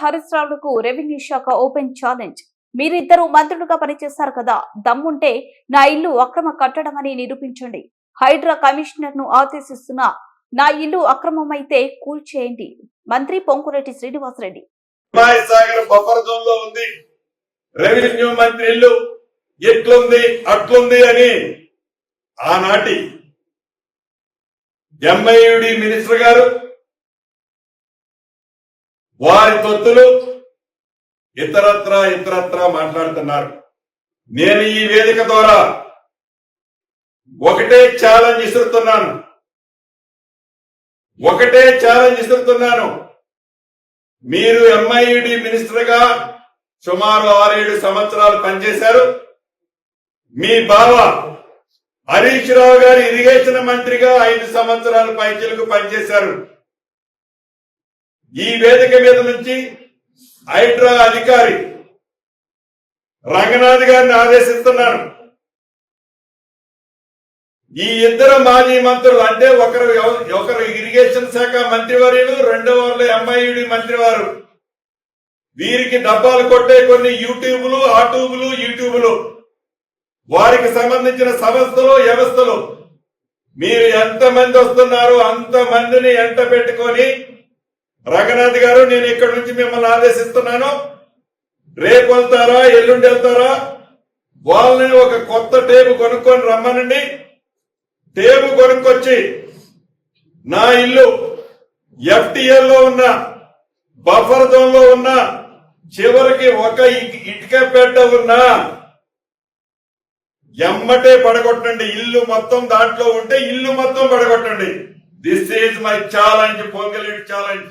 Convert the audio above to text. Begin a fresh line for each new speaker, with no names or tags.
హరీష్ రావుకు రెవెన్యూ శాఖ open challenge. మీరిద్దరు మంత్రులుగా పనిచేశారు కదా దమ్ముంటే నా ఇల్లు అక్రమ కట్టడమని నిరూపించండి. హైడ్రా కమిషనర్ను ఆదేశిస్తున్న నా ఇల్లు అక్రమమైతే కూల్చేయండి. మంత్రి పొంకురెడ్డి శ్రీనివాసరెడ్డి.
ఉంది. రెవెన్యూ మంత్రి ఇల్లు ఎట్లుంది అట్లుంది అని ఆనాటి ఎంఐయుడి మినిస్టర్ గారు వారి తొత్తులు ఇతరత్ర ఇతరత్ర మాట్లాడుతున్నారు. నేను ఈ వేదిక ద్వారా ఒకటే ఛాలెంజ్ ఇస్తున్నాను ఒకటే ఛాలెంజ్ ఇస్తున్నాను మీరు ఎంఐడి మినిస్టర్గా సుమారు ఆరేడు సంవత్సరాలు పనిచేశారు. మీ బావ హరీష్ రావు గారి ఇరిగేషన్ మంత్రిగా ఐదు సంవత్సరాలు పైచలకు పనిచేశారు. ఈ వేదిక మీద నుంచి హైడ్రా అధికారి రంగనాథ్ గారిని ఆదేశిస్తున్నాను. ఈ ఇద్దరు మాజీ మంత్రులు అంటే ఒకరు ఒకరు ఇరిగేషన్ శాఖ మంత్రివర్యులు రెండో వాళ్ళు ఎంఐడి మంత్రివారు. వీరికి డబ్బాలు కొట్టే కొన్ని యూట్యూబ్లు ఆ ట్యూబులు యూట్యూబులు. వారికి సంబంధించిన సంస్థలు వ్యవస్థలు. మీరు ఎంత మంది వస్తున్నారో అంత మందిని ఎంట పెట్టుకొని రంగనాథ్ గారు నేను ఇక్కడి నుంచి మిమ్మల్ని ఆదేశిస్తున్నాను. రేపు వెళ్తారా ఎల్లుండి వెళ్తారా? వాళ్ళని ఒక కొత్త టేపు కొనుక్కొని రమ్మనండి. టేపు కొనుక్కొచ్చి నా ఇల్లు ఎఫ్టిఎల్లో ఉన్న బఫర్ జోన్లో ఉన్న చివరికి ఒక ఇటుక పెట్ట ఉన్న ఎమ్మటే పడగొట్టండి. ఇల్లు మొత్తం దాంట్లో ఉంటే ఇల్లు మొత్తం పడగొట్టండి. This is my challenge Ponguleti challenge